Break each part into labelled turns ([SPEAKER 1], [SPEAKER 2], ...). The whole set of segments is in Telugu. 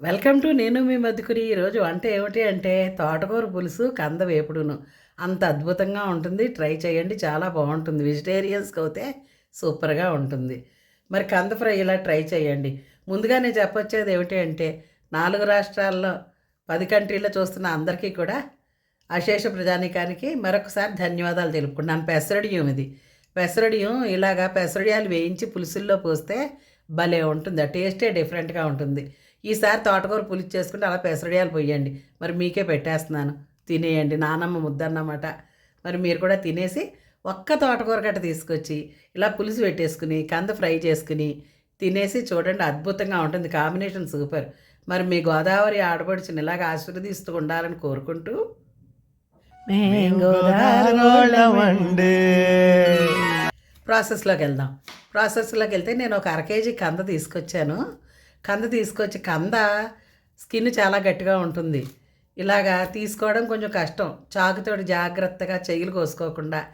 [SPEAKER 1] వెల్కమ్ టు నేను మీ మధ్యకురి ఈరోజు వంట ఏమిటి అంటే తోటకూర పులుసు కంద వేపుడును. అంత అద్భుతంగా ఉంటుంది. ట్రై చేయండి. చాలా బాగుంటుంది. వెజిటేరియన్స్కి అయితే సూపర్గా ఉంటుంది. మరి కంద ఫ్రై ఇలా ట్రై చేయండి. ముందుగా నేను చెప్పొచ్చేది ఏమిటి అంటే నాలుగు రాష్ట్రాల్లో పది కంట్రీల్లో చూస్తున్న అందరికీ కూడా అశేష ప్రజానికానికి మరొకసారి ధన్యవాదాలు తెలుపుకుంటున్నాను. పెసరడియం ఇది. పెసరడియం ఇలాగా పెసరడియాలు వేయించి పులుసుల్లో పోస్తే భలే ఉంటుంది. ఆ టేస్టే డిఫరెంట్గా ఉంటుంది. ఈసారి తోటకూర పులుసు చేసుకుంటే అలా పెసరడియాలు పోయండి. మరి మీకే పెట్టేస్తున్నాను. తినేయండి. నానమ్మ ముద్దన్నమాట. మరి మీరు కూడా తినేసి ఒక్క తోటకూర గట్ట తీసుకొచ్చి ఇలా పులుసు పెట్టేసుకుని కంద ఫ్రై చేసుకుని తినేసి చూడండి అద్భుతంగా ఉంటుంది. Combination super. మరి మీ గోదావరి ఆడపడుచుని ఇలాగ ఆశీర్వదిస్తూ ఉండాలని కోరుకుంటూ. ప్రాసెస్లోకి వెళ్దాం. ప్రాసెస్లోకి వెళ్తే నేను ఒక అర కేజీ కంద తీసుకొచ్చాను. కంద తీసుకొచ్చి కంద స్కిన్ చాలా గట్టిగా ఉంటుంది. ఇలాగా తీసుకోవడం కొంచెం కష్టం. చాకుతోటి జాగ్రత్తగా చెయ్యిలు కోసుకోకుండా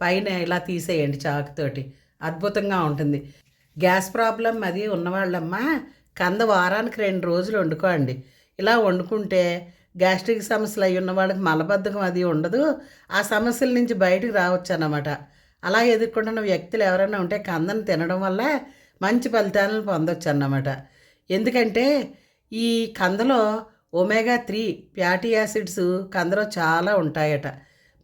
[SPEAKER 1] పైన ఇలా తీసేయండి చాకుతోటి. అద్భుతంగా ఉంటుంది. గ్యాస్ ప్రాబ్లం అది ఉన్నవాళ్ళమ్మా కంద వారానికి రెండు రోజులు వండుకోండి. ఇలా వండుకుంటే గ్యాస్ట్రిక్ సమస్యలు అయి ఉన్న వాళ్ళకి మలబద్ధకం అది ఉండదు. ఆ సమస్యల నుంచి బయటకు రావచ్చు అన్నమాట. అలా ఎదుర్కొంటున్న వ్యక్తులు ఎవరైనా ఉంటే కందను తినడం వల్ల మంచి ఫలితాలను పొందొచ్చు అన్నమాట. ఎందుకంటే ఈ కందలో ఒమేగా త్రీ ఫ్యాటీ యాసిడ్స్ కందలో చాలా ఉంటాయట.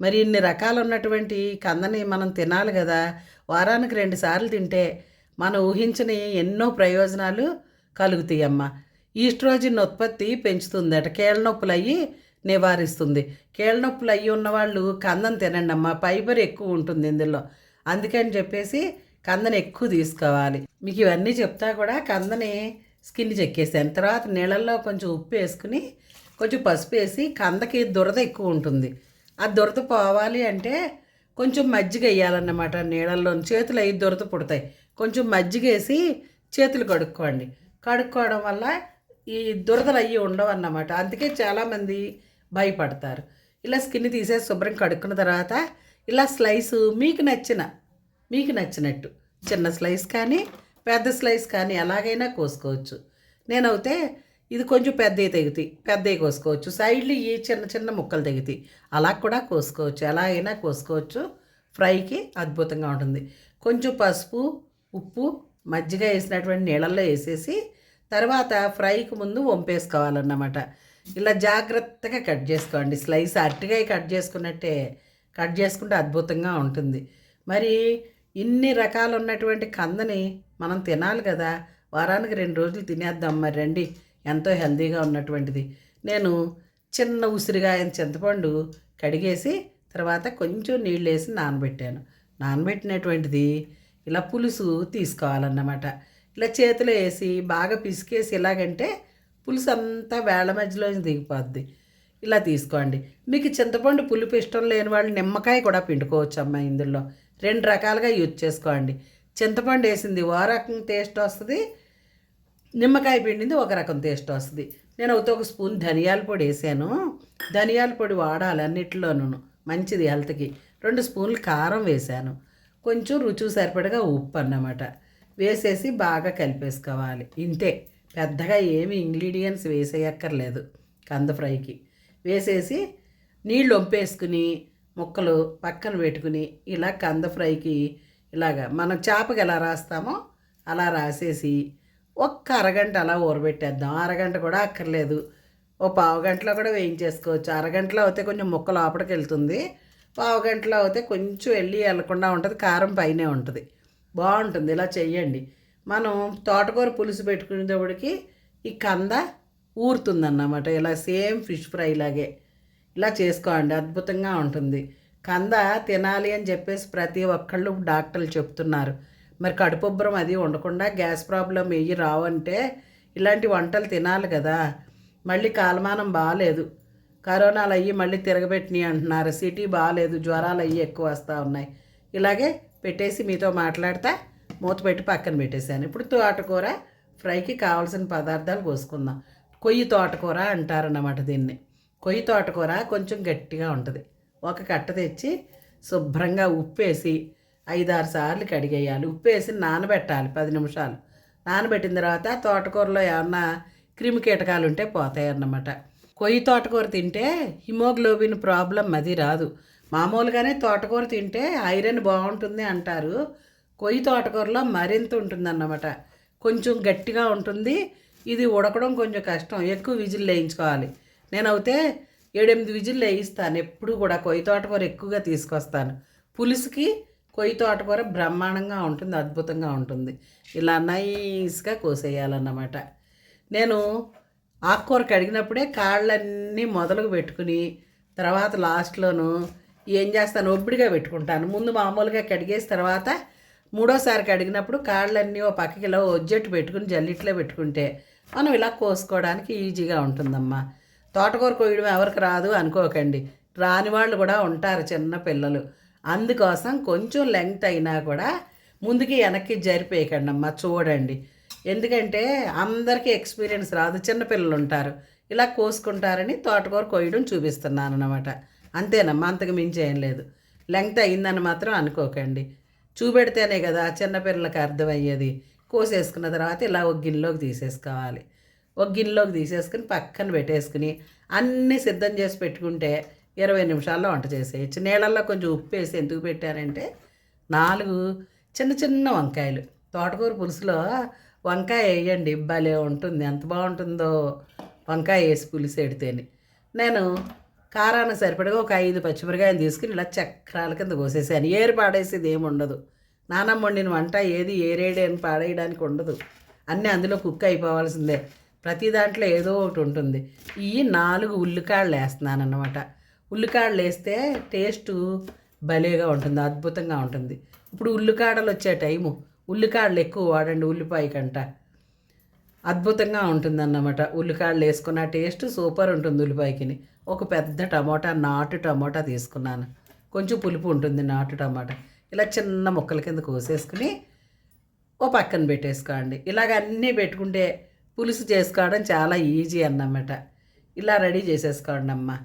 [SPEAKER 1] మరి ఇన్ని రకాలు ఉన్నటువంటి కందని మనం తినాలి కదా. వారానికి రెండు సార్లు తింటే మనం ఊహించని ఎన్నో ప్రయోజనాలు కలుగుతాయమ్మ. ఈస్ట్రోజిన్ ఉత్పత్తి పెంచుతుందట. కీళ్ళ నొప్పులు అయ్యి నివారిస్తుంది. కీళ్ళ నొప్పులు అయ్యి ఉన్నవాళ్ళు కందం తినండి అమ్మ ఫైబర్ ఎక్కువ ఉంటుంది ఇందులో. అందుకని చెప్పేసి కందని ఎక్కువ తీసుకోవాలి. మీకు ఇవన్నీ చెప్తా కూడా కందని స్కిన్ చెక్కేసాను తర్వాత నీళ్ళల్లో కొంచెం ఉప్పు వేసుకుని కొంచెం పసుపు వేసి కందకి దురద ఎక్కువ ఉంటుంది. ఆ దురద పోవాలి అంటే కొంచెం మజ్జిగ వేయాలన్నమాట నీళ్ళల్లో చేతులు అవి దురద పుడతాయి. కొంచెం మజ్జిగ వేసి చేతులు కడుక్కోండి. కడుక్కోవడం వల్ల ఈ దురదలు అయ్యి ఉండవు అన్నమాట. అందుకే చాలామంది భయపడతారు. ఇలా స్కిన్ తీసేసి శుభ్రం కడుక్కున్న తర్వాత ఇలా స్లైస్ మీకు నచ్చిన మీకు నచ్చినట్టు చిన్న స్లైస్ కానీ పెద్ద స్లైస్ కానీ ఎలాగైనా కోసుకోవచ్చు. నేనైతే ఇది కొంచెం పెద్దవి తెగుతాయి పెద్దవి కోసుకోవచ్చు. సైడ్లు ఈ చిన్న చిన్న ముక్కలు తెగుతాయి అలా కూడా కోసుకోవచ్చు. ఎలా అయినా కోసుకోవచ్చు. ఫ్రైకి అద్భుతంగా ఉంటుంది. కొంచెం పసుపు ఉప్పు మజ్జిగ వేసినటువంటి నీళ్ళల్లో వేసేసి తర్వాత ఫ్రైకి ముందు వంపేసుకోవాలన్నమాట. ఇలా జాగ్రత్తగా కట్ చేసుకోండి. స్లైస్ అట్టిగా కట్ చేసుకున్నట్టే కట్ చేసుకుంటే అద్భుతంగా ఉంటుంది. మరి ఇన్ని రకాలు ఉన్నటువంటి కందని మనం తినాలి కదా. వారానికి రెండు రోజులు తినేద్దాం మరి రండి. ఎంతో హెల్తీగా ఉన్నటువంటిది. నేను చిన్న ఉసిరిగాయన చింతపండు కడిగేసి తర్వాత కొంచెం నీళ్ళు వేసి నానబెట్టాను. నానబెట్టినటువంటిది ఇలా పులుసు తీసుకోవాలన్నమాట. ఇలా చేతిలో వేసి బాగా పిసికేసి ఇలాగంటే పులుసు అంతా వేళ్ళ మధ్యలో దిగిపోద్ది. ఇలా తీసుకోండి. మీకు చింతపండు పులుపు ఇష్టం లేని వాళ్ళు నిమ్మకాయ కూడా పిండుకోవచ్చు అమ్మ ఇందులో. రెండు రకాలుగా యూజ్ చేసుకోండి. చింతపండు వేసింది ఓ రకం టేస్ట్ వస్తుంది. నిమ్మకాయ పిండింది ఒక రకం టేస్ట్ వస్తుంది. నేను ఒకటి ఒక స్పూన్ ధనియాల పొడి వేసాను. ధనియాల పొడి వాడాలి అన్నిటిలోనూ మంచిది హెల్త్కి. రెండు స్పూన్లు కారం వేసాను. కొంచెం రుచి సరిపడగా ఉప్పు అన్నమాట. వేసేసి బాగా కలిపేసుకోవాలి. ఇంతే. పెద్దగా ఏమి ఇంగ్రీడియంట్స్ వేసేయక్కర్లేదు. కంద ఫ్రైకి. వేసేసి నీళ్ళు వంపేసుకుని ముక్కలు పక్కన పెట్టుకుని ఇలా కంద ఫ్రైకి ఇలాగా మనం చేపకి ఎలా రాస్తామో అలా రాసేసి ఒక్క అరగంట అలా ఊరబెట్టేద్దాం. అరగంట కూడా అక్కర్లేదు. ఓ పావు గంటలో కూడా వేయించేసుకోవచ్చు. అరగంటలో అయితే కొంచెం ముక్క లోపలికి వెళ్తుంది. పావు గంటలో అయితే కొంచెం వెళ్ళి వెళ్ళకుండా ఉంటుంది. కారం పైనే ఉంటుంది. బాగుంటుంది. ఇలా చెయ్యండి. మనం తోటకూర పులుసు పెట్టుకునేటప్పటికి ఈ కంద ఊరుతుందన్నమాట. ఇలా సేమ్ ఫిష్ ఫ్రై లాగే. ఇలా చేసుకోండి అద్భుతంగా ఉంటుంది. కంద తినాలి అని చెప్పేసి ప్రతి ఒక్కళ్ళు డాక్టర్లు చెప్తున్నారు. మరి కడుపుబ్బరం అది ఉండకుండా గ్యాస్ ప్రాబ్లం ఏవి రావంటే ఇలాంటి వంటలు తినాలి కదా. మళ్ళీ కాలమానం బాగాలేదు కరోనాలు అయ్యి మళ్ళీ తిరగబెట్టినాయి అంటున్నారు. సిటీ బాగాలేదు జ్వరాలు అయ్యి ఎక్కువ వస్తూ ఉన్నాయి. ఇలాగే పెట్టేసి మీతో మాట్లాడతా మూత పెట్టి పక్కన పెట్టేశాను. ఇప్పుడు తోటకూర ఫ్రైకి కావాల్సిన పదార్థాలు కోసుకుందాం. కొయ్యి తోటకూర అంటారన్నమాట దీన్ని. కొయ్యి తోటకూర కొంచెం గట్టిగా ఉంటుంది. ఒక కట్ట తెచ్చి శుభ్రంగా ఉప్పేసి ఐదారు సార్లు కడిగేయాలి. ఉప్పు వేసి నానబెట్టాలి పది నిమిషాలు. నానబెట్టిన తర్వాత తోటకూరలో ఏమన్నా క్రిమి కీటకాలు ఉంటే పోతాయి అన్నమాట కొయ్యి తోటకూర తింటే హిమోగ్లోబిన్ ప్రాబ్లం అది రాదు. మామూలుగానే తోటకూర తింటే ఐరన్ బాగుంటుంది అంటారు. కొయ్యి తోటకూరలో మరింత ఉంటుందన్నమాట. కొంచెం గట్టిగా ఉంటుంది. ఇది ఉడకడం కొంచెం కష్టం. ఎక్కువ విజిల్ వేయించుకోవాలి. నేనైతే ఏడెనిమిది విజిల్లు వేయిస్తాను. ఎప్పుడు కూడా కొయ్యి తోటకూర ఎక్కువగా తీసుకొస్తాను. పులుసుకి కొయ్యి తోటకూర బ్రహ్మాండంగా ఉంటుంది అద్భుతంగా ఉంటుంది. ఇలా నైస్గా కోసేయాలన్నమాట. నేను ఆకుకూర కడిగినప్పుడే కాళ్ళన్నీ మొదలుకు పెట్టుకుని తర్వాత లాస్ట్లోను ఏం చేస్తాను ఒబ్బిడిగా పెట్టుకుంటాను. ముందు మామూలుగా కడిగేసి తర్వాత మూడోసారి కడిగినప్పుడు కాళ్ళన్నీ ఓ పక్కకి ఇలా ఒజ్జెట్టు పెట్టుకుని జల్లిట్లో పెట్టుకుంటే మనం ఇలా కోసుకోవడానికి ఈజీగా ఉంటుందమ్మా. తోటకూర కొయ్యడం ఎవరికి రాదు అనుకోకండి. రాని వాళ్ళు కూడా ఉంటారు చిన్న పిల్లలు. అందుకోసం కొంచెం లెంగ్త్ అయినా కూడా ముందుకి వెనక్కి జరిపేయకండి అమ్మ చూడండి. ఎందుకంటే అందరికీ ఎక్స్పీరియన్స్ రాదు చిన్నపిల్లలు ఉంటారు. ఇలా కోసుకుంటారని తోటకూర కొయ్యడం చూపిస్తున్నాను అనమాట అంతేనమ్మా అంతకు మించి ఏం లేదు. లెంగ్త్ అయిందని మాత్రం అనుకోకండి. చూపెడితేనే కదా చిన్నపిల్లలకి అర్థమయ్యేది. కోసేసుకున్న తర్వాత ఇలా ఒక గిన్నెలోకి తీసేసుకోవాలి. ఒక గిన్నెలోకి తీసేసుకుని పక్కన పెట్టేసుకుని అన్నీ సిద్ధం చేసి పెట్టుకుంటే ఇరవై నిమిషాల్లో వంట చేసేయచ్చు. నీళ్ళల్లో కొంచెం ఉప్పు వేసి ఎందుకు పెట్టానంటే నాలుగు చిన్న చిన్న వంకాయలు. తోటకూర పులుసులో వంకాయ వేయండి భలే ఉంటుంది ఎంత బాగుంటుందో వంకాయ వేసి పులుసు ఎడితేనే నేను కారానికి సరిపడగా ఒక ఐదు పచ్చిమిరకాయలు తీసుకుని ఇలా చక్రాల కింద కోసేసాను. ఏరు పాడేసేది ఏమి ఉండదు. నానమ్మ వండిన వంట ఏది ఏరేడే అని పాడేయడానికి ఉండదు. అన్నీ అందులో కుక్ అయిపోవాల్సిందే. ప్రతి దాంట్లో ఏదో ఒకటి ఉంటుంది. ఈ నాలుగు ఉల్లికాళ్ళు వేస్తున్నాను అన్నమాట ఉల్లికాడలు వేస్తే టేస్ట్ భలేగా ఉంటుంది అద్భుతంగా ఉంటుంది. ఇప్పుడు ఉల్లికాడలు వచ్చే టైము. ఉల్లికాడలు ఎక్కువ వాడండి ఉల్లిపాయ కంట అద్భుతంగా ఉంటుందన్నమాట. ఉల్లికాడలు వేసుకున్న టేస్ట్ సూపర్ ఉంటుంది ఉల్లిపాయకిని. ఒక పెద్ద టమోటా నాటు టమోటా తీసుకున్నాను. కొంచెం పులుపు ఉంటుంది నాటు టమాటా. ఇలా చిన్న ముక్కల కింద కోసేసుకుని ఓ పక్కన పెట్టేసుకోండి. ఇలాగ అన్నీ పెట్టుకుంటే పులుసు చేసుకోవడం చాలా ఈజీ అన్నమాట. ఇలా రెడీ చేసేసుకోండి అమ్మ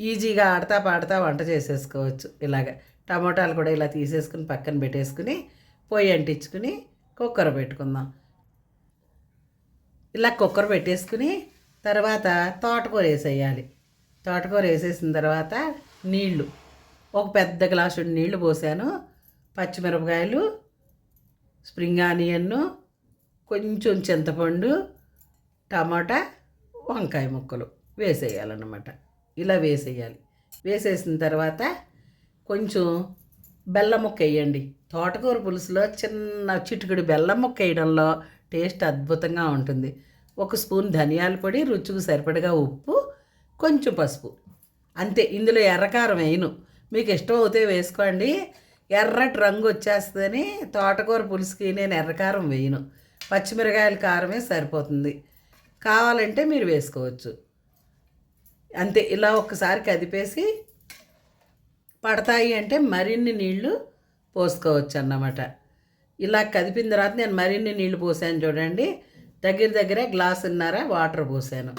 [SPEAKER 1] ఈజీగా ఆడతా పాడతా వంట చేసేసుకోవచ్చు. ఇలాగ టమోటాలు కూడా ఇలా తీసేసుకుని పక్కన పెట్టేసుకుని పొయ్యి అంటించుకుని కుక్కర్ పెట్టుకుందాం. ఇలా కుక్కర్ పెట్టేసుకుని తర్వాత తోటకూర వేసేయాలి. తోటకూర వేసేసిన తర్వాత నీళ్ళు. ఒక పెద్ద గ్లాసు నీళ్ళు పోసాను. పచ్చిమిరపకాయలు స్ప్రింగ్ ఆనియన్ను కొంచెం చింతపండు టమాటా వంకాయ ముక్కలు వేసేయాలన్నమాట. ఇలా వేసేయాలి. వేసేసిన తర్వాత కొంచెం బెల్లం ముక్క వేయండి. తోటకూర పులుసులో చిన్న చిటికెడు బెల్లం ముక్క వేయడంలో టేస్ట్ అద్భుతంగా ఉంటుంది. ఒక స్పూన్ ధనియాల పొడి రుచికి సరిపడగా ఉప్పు కొంచెం పసుపు. అంతే ఇందులో ఎర్రకారం వేయను. మీకు ఇష్టం అవుతే వేసుకోండి. ఎర్రటి రంగు వచ్చేస్తుందని తోటకూర పులుసుకి నేను ఎర్రకారం వేయను. పచ్చిమిరకాయల కారమే సరిపోతుంది. కావాలంటే మీరు వేసుకోవచ్చు. అంతే ఇలా ఒక్కసారి కదిపేసి పడతాయి అంటే మరిన్ని నీళ్ళు పోసుకోవచ్చు అన్నమాట. ఇలా కదిపిన తర్వాత నేను మరిన్ని నీళ్ళు పోసాను చూడండి. దగ్గర దగ్గర గ్లాసున్నర వాటర్ పోసాను.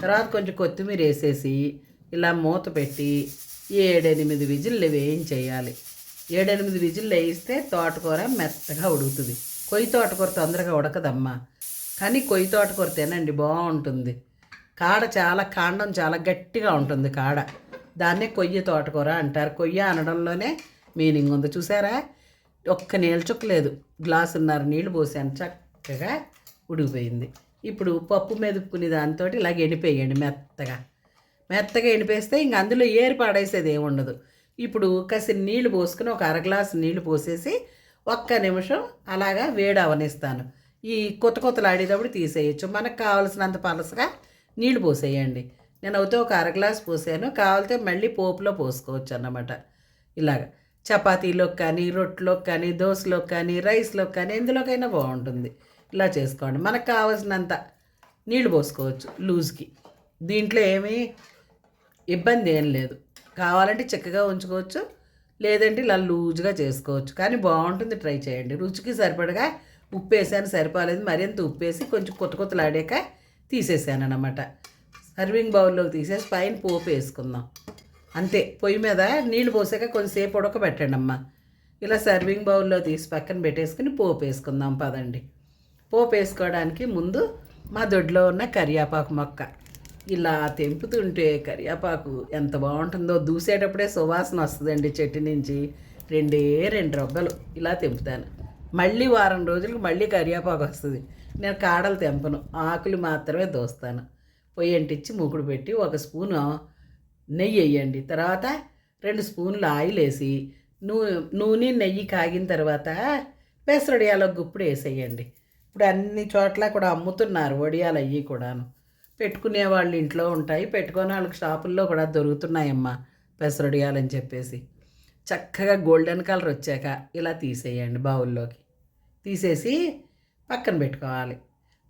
[SPEAKER 1] తర్వాత కొంచెం కొత్తిమీర వేసేసి ఇలా మూత పెట్టి ఏడెనిమిది విజిల్లు వేయించేయాలి. ఏడెనిమిది విజిల్లు వేయిస్తే తోటకూర మెత్తగా ఉడుకుతుంది. కొయ్యి తోటకూర తొందరగా ఉడకదమ్మా. కానీ కొయ్యి తోటకూర తినండి బాగుంటుంది. కాడ చాలా కాండం చాలా గట్టిగా ఉంటుంది కాడ. దాన్నే కొయ్య తోటకూర అంటారు. కొయ్య అనడంలోనే మీనింగ్ ఉంది. చూసారా? ఒక్క నీళ్ళు చుక్కలేదు గ్లాసున్నర నీళ్ళు పోసాను. చక్కగా ఉడికిపోయింది. ఇప్పుడు పప్పు మెదుపుకునే దాంతో ఇలాగ ఎండిపోయండి మెత్తగా. మెత్తగా ఎండిపేస్తే ఇంక అందులో ఏరి పాడేసేది ఏముండదు. ఇప్పుడు కసి నీళ్ళు పోసుకుని ఒక అర గ్లాసు నీళ్ళు పోసేసి ఒక్క నిమిషం అలాగా వేడి అవనిస్తాను. ఈ కొత్త కొత్తలు ఆడేటప్పుడు తీసేయచ్చు. మనకు కావలసినంత పలసగా నీళ్ళు పోసేయండి. నేను అయితే ఒక అర గ్లాస్ పోసాను. కావాలితే మళ్ళీ పోపులో పోసుకోవచ్చు అన్నమాట ఇలాగ చపాతీలోకి కానీ రొట్టెలోకి కానీ దోశలోకి కానీ రైస్లోకి కానీ ఎందులోకైనా బాగుంటుంది. ఇలా చేసుకోండి. మనకు కావాల్సినంత నీళ్ళు పోసుకోవచ్చు లూజ్కి. దీంట్లో ఏమీ ఇబ్బంది ఏం లేదు. కావాలంటే చిక్కగా ఉంచుకోవచ్చు. లేదంటే ఇలా లూజ్గా చేసుకోవచ్చు. కానీ బాగుంటుంది ట్రై చేయండి. రుచికి సరిపడగా ఉప్పు వేసాను సరిపోలేదు. మరింత ఉప్పు వేసి కొంచెం కొత్త కొత్తలాడాక తీసేసాను అనమాట సర్వింగ్ బౌల్లోకి తీసేసి పైన పోపు వేసుకుందాం. అంతే. పొయ్యి మీద నీళ్ళు పోసాక కొంచెంసేపు ఉడకబెట్టండి అమ్మ. ఇలా సర్వింగ్ బౌల్లో తీసి పక్కన పెట్టేసుకుని పోపు వేసుకుందాం పదండి. పోపు వేసుకోవడానికి ముందు మా దొడ్లో ఉన్న కరియాపాకు మొక్క. ఇలా తెంపుతుంటే కరియాపాకు ఎంత బాగుంటుందో దూసేటప్పుడే సువాసన వస్తుందండి చెట్టు నుంచి. రెండే రెండు రొబ్బలు ఇలా తెంపుతాను. మళ్ళీ వారం రోజులకు మళ్ళీ కరియాపాకు వస్తుంది. నేను కాడలు తెంపను. ఆకులు మాత్రమే దోస్తాను. పొయ్యి అంటించి మూకుడు పెట్టి ఒక స్పూను నెయ్యి వేయండి. తర్వాత రెండు స్పూన్లు ఆయిల్ వేసి నూ నూనె నెయ్యి కాగిన తర్వాత పెసరడియాలో గుప్పుడు వేసేయండి. ఇప్పుడు అన్ని చోట్ల కూడా అమ్ముతున్నారు వడియాలు అయ్యి కూడాను. పెట్టుకునే వాళ్ళు ఇంట్లో ఉంటాయి. పెట్టుకునే వాళ్ళకి షాపుల్లో కూడా దొరుకుతున్నాయమ్మా. పెసరడియాలని చెప్పేసి. చక్కగా గోల్డెన్ కలర్ వచ్చాక ఇలా తీసేయండి బౌల్లోకి. తీసేసి పక్కన పెట్టుకోవాలి.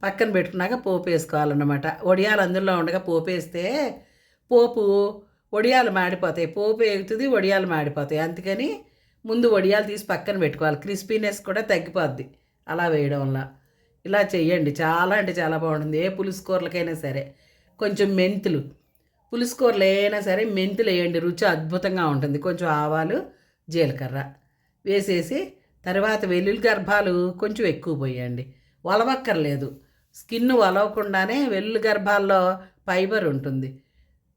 [SPEAKER 1] పక్కన పెట్టుకున్నాక పోపు వేసుకోవాలన్నమాట. వడియాలు అందులో ఉండగా పోపు వేస్తే పోపు వడియాలు మాడిపోతాయి. పోపు ఎగుతుంది వడియాలు మాడిపోతాయి. అందుకని ముందు వడియాలు తీసి పక్కన పెట్టుకోవాలి. క్రిస్పీనెస్ కూడా తగ్గిపోద్ది. అలా వేయడం వల్ల. ఇలా చేయండి చాలా అంటే చాలా బాగుంటుంది. ఏ పులుసుకూరలకైనా సరే కొంచెం మెంతులు పులుసుకూరలు అయినా సరే మెంతులు వేయండి రుచి అద్భుతంగా ఉంటుంది. కొంచెం ఆవాలు జీలకర్ర వేసేసి తర్వాత వెల్లుల్లి గర్భాలు కొంచెం ఎక్కువ పోయండి. వలవక్కర్లేదు. స్కిన్ వలవకుండానే వెల్లుల్లి గర్భాల్లో ఫైబర్ ఉంటుంది.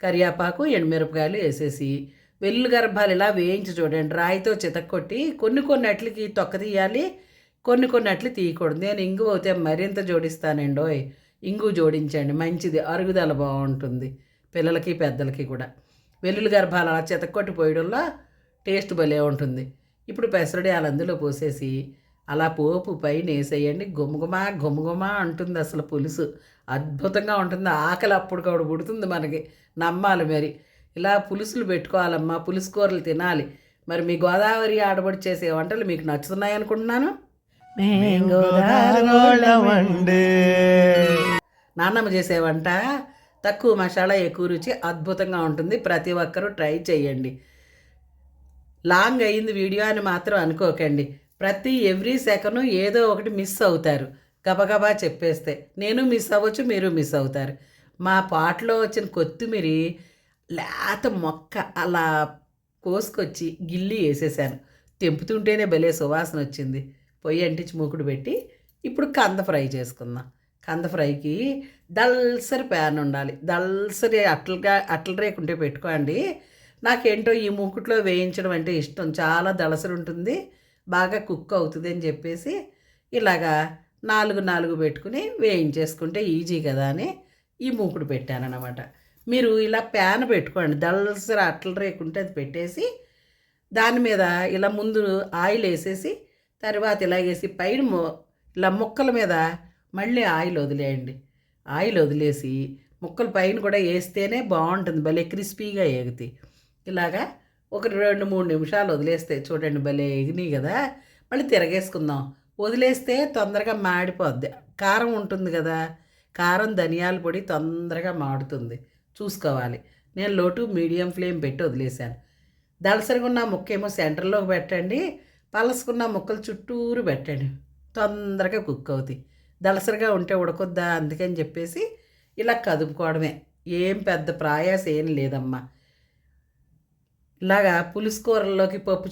[SPEAKER 1] కరివేపాకు ఎండుమిరపకాయలు వేసేసి వెల్లుల్లి గర్భాలు ఇలా వేయించి చూడండి. రాయితో చితక్కొట్టి కొన్ని కొన్ని అట్లకి తొక్క తీయాలి. కొన్ని కొన్ని అట్లు తీయకూడదు. నేను ఇంగు అయితే మరింత జోడిస్తానండి ఓయ్ ఇంగు జోడించండి. మంచిది. అరుగుదల బాగుంటుంది. పిల్లలకి పెద్దలకి కూడా. వెల్లుల్లి గర్భాలు అలా చితక్కొట్టి పోయడంలో టేస్ట్ భలే ఉంటుంది. ఇప్పుడు పెసరడి అలా అందులో పోసేసి అలా పోపు పైన వేసేయండి. గుమగుమా గుమగుమా అంటుంది అసలు పులుసు. అద్భుతంగా ఉంటుంది. ఆకలి అప్పుడు కూడా పుడుతుంది మనకి. నమ్మాలి మరి. ఇలా పులుసులు పెట్టుకోవాలమ్మా. పులుసు కూరలు తినాలి. మరి మీ గోదావరి ఆడబడి చేసే వంటలు మీకు నచ్చుతున్నాయి అనుకుంటున్నాను
[SPEAKER 2] గోదావరోళమండి
[SPEAKER 1] నాన్నమ్మ చేసే వంట తక్కువ మసాలా ఎక్కువ రుచి అద్భుతంగా ఉంటుంది. ప్రతి ఒక్కరూ ట్రై చేయండి లాంగ్ అయింది వీడియో అని మాత్రం అనుకోకండి. ప్రతి ఎవ్రీ సెకండ్ ఏదో ఒకటి మిస్ అవుతారు. గబగబా చెప్పేస్తే నేను మిస్ అవ్వచ్చు మీరు మిస్ అవుతారు. మా పాటలో వచ్చిన కొత్తిమీర లేత మొక్క అలా కోసుకొచ్చి గిల్లి వేసేసాను. తెంపుతుంటేనే భలే సువాసన వచ్చింది. పొయ్యి అంటించి మూకుడు పెట్టి ఇప్పుడు కంద ఫ్రై చేసుకుందాం. కంద ఫ్రైకి దల్సరి ప్యాన్ ఉండాలి. దల్సరి అట్లగా అట్ల రేకు ఉంటే పెట్టుకోండి. నాకేంటో ఈ మూకుట్లో వేయించడం అంటే ఇష్టం. చాలా దళసరి ఉంటుంది. బాగా కుక్ అవుతుంది అని చెప్పేసి ఇలాగా నాలుగు నాలుగు పెట్టుకుని వేయించేసుకుంటే ఈజీ కదా అని ఈ మూకుడు పెట్టానమాట మీరు ఇలా ప్యాన్ పెట్టుకోండి. దళసరి అట్ల రేకు ఉంటే అది పెట్టేసి దాని మీద ఇలా ముందు ఆయిల్ వేసేసి తర్వాత ఇలాగేసి పైన ఇలా ముక్కల మీద మళ్ళీ ఆయిల్ వదిలేయండి. ఆయిల్ వదిలేసి ముక్కలు పైన కూడా వేస్తేనే బాగుంటుంది. భలే క్రిస్పీగా ఎగుతాయి ఇలాగా ఒక రెండు మూడు నిమిషాలు వదిలేస్తే చూడండి భలే ఎగినాయి కదా. మళ్ళీ తిరగేసుకుందాం. వదిలేస్తే తొందరగా మాడిపోద్ది. కారం ఉంటుంది కదా. కారం ధనియాల పొడి తొందరగా మాడుతుంది. చూసుకోవాలి. నేను లోటు మీడియం ఫ్లేమ్ పెట్టి వదిలేశాను. దళసరిగా ఉన్న ముక్క ఏమో సెంటర్లోకి పెట్టండి. పలసుకున్న ముక్కలు చుట్టూరు పెట్టండి. తొందరగా కుక్ అవుతాయి. దళసరిగా ఉంటే ఉడకొద్దా అందుకని చెప్పేసి ఇలా కదుపుకోవడమే. ఏం పెద్ద ప్రయాస ఏం లేదమ్మా. ఇలాగా పులుసు కూరల్లోకి పప్పు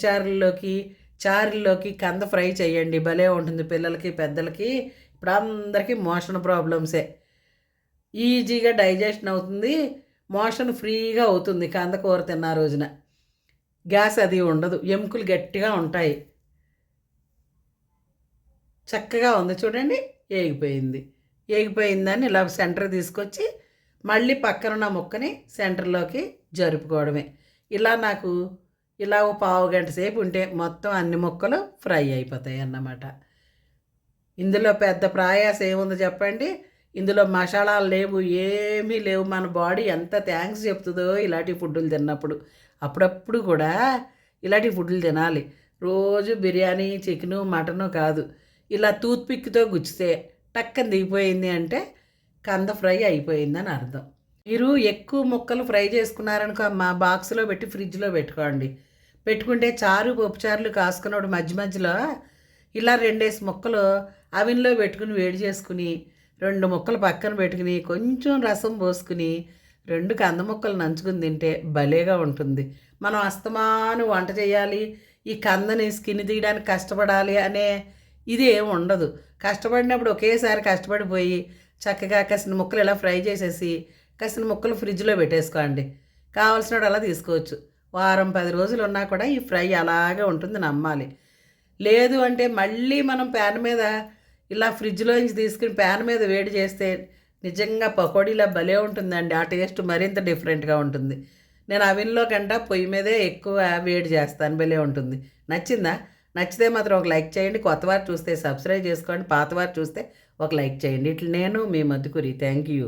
[SPEAKER 1] చారుల్లోకి కంద ఫ్రై చేయండి. భలే ఉంటుంది పిల్లలకి పెద్దలకి. ఇప్పుడు అందరికీ మోషన్ ప్రాబ్లమ్సే. ఈజీగా డైజెషన్ అవుతుంది. మోషన్ ఫ్రీగా అవుతుంది. కంద కూర తిన్న రోజున. గ్యాస్ అది ఉండదు. ఎముకలు గట్టిగా ఉంటాయి. చక్కగా ఉంది. చూడండి ఏగిపోయింది. ఏగిపోయిందని ఇలా సెంటర్ తీసుకొచ్చి మళ్ళీ పక్కన ఉన్న ముక్కని సెంటర్లోకి జరుపుకోవడమే. ఇలా నాకు ఇలా ఓ పావు గంట సేపు ఉంటే మొత్తం అన్ని ముక్కలు ఫ్రై అయిపోతాయి అన్నమాట. ఇందులో పెద్ద ప్రయాస ఏముందో చెప్పండి? ఇందులో మసాలాలు లేవు ఏమీ లేవు. మన బాడీ ఎంత థ్యాంక్స్ చెప్తుందో ఇలాంటి ఫుడ్లు తిన్నప్పుడు. అప్పుడప్పుడు కూడా ఇలాంటి ఫుడ్లు తినాలి. రోజు బిర్యానీ చికెను మటను కాదు. ఇలా టూత్పిక్తో గుచ్చితే టక్కన దిగిపోయింది అంటే కంద ఫ్రై అయిపోయిందని అర్థం. మీరు ఎక్కువ ముక్కలు ఫ్రై చేసుకున్నారనుకో మా బాక్స్లో పెట్టి ఫ్రిడ్జ్లో పెట్టుకోండి. పెట్టుకుంటే చారు పప్పుచారులు కాసుకున్నప్పుడు మధ్య మధ్యలో ఇలా రెండేసి ముక్కలు అవెన్లో పెట్టుకుని వేడి చేసుకుని రెండు ముక్కలు పక్కన పెట్టుకుని కొంచెం రసం పోసుకుని రెండు కంద ముక్కలు నంచుకుని తింటే భలేగా ఉంటుంది. మనం అస్తమాను వంట చేయాలి ఈ కందని స్కిన్ తీయడానికి కష్టపడాలి అనే ఇది ఏమి ఉండదు. కష్టపడినప్పుడు ఒకేసారి కష్టపడిపోయి చక్కగా కసిన ముక్కలు ఇలా ఫ్రై చేసేసి కసిన ముక్కలు ఫ్రిడ్జ్లో పెట్టేసుకోండి. కావాల్సినప్పుడు అలా తీసుకోవచ్చు. వారం పది రోజులు ఉన్నా కూడా ఈ ఫ్రై అలాగే ఉంటుంది నమ్మాలి. లేదు అంటే మళ్ళీ మనం ప్యాన్ మీద ఇలా ఫ్రిడ్జ్లో నుంచి తీసుకుని ప్యాన్ మీద వేడి చేస్తే నిజంగా పకోడీలా భలే ఉంటుందండి. ఆ టేస్ట్ మరింత డిఫరెంట్గా ఉంటుంది. నేను అవిన్లో కంటే పొయ్యి మీదే ఎక్కువ వేడి చేస్తాను. భలే ఉంటుంది. నచ్చిందా? నచ్చితే మాత్రం ఒక లైక్ చేయండి. కొత్తవారు చూస్తే సబ్స్క్రైబ్ చేసుకోండి. పాతవారు చూస్తే ఒక లైక్ చేయండి. ఇట్లా నేను మీ మధుకురి. Thank you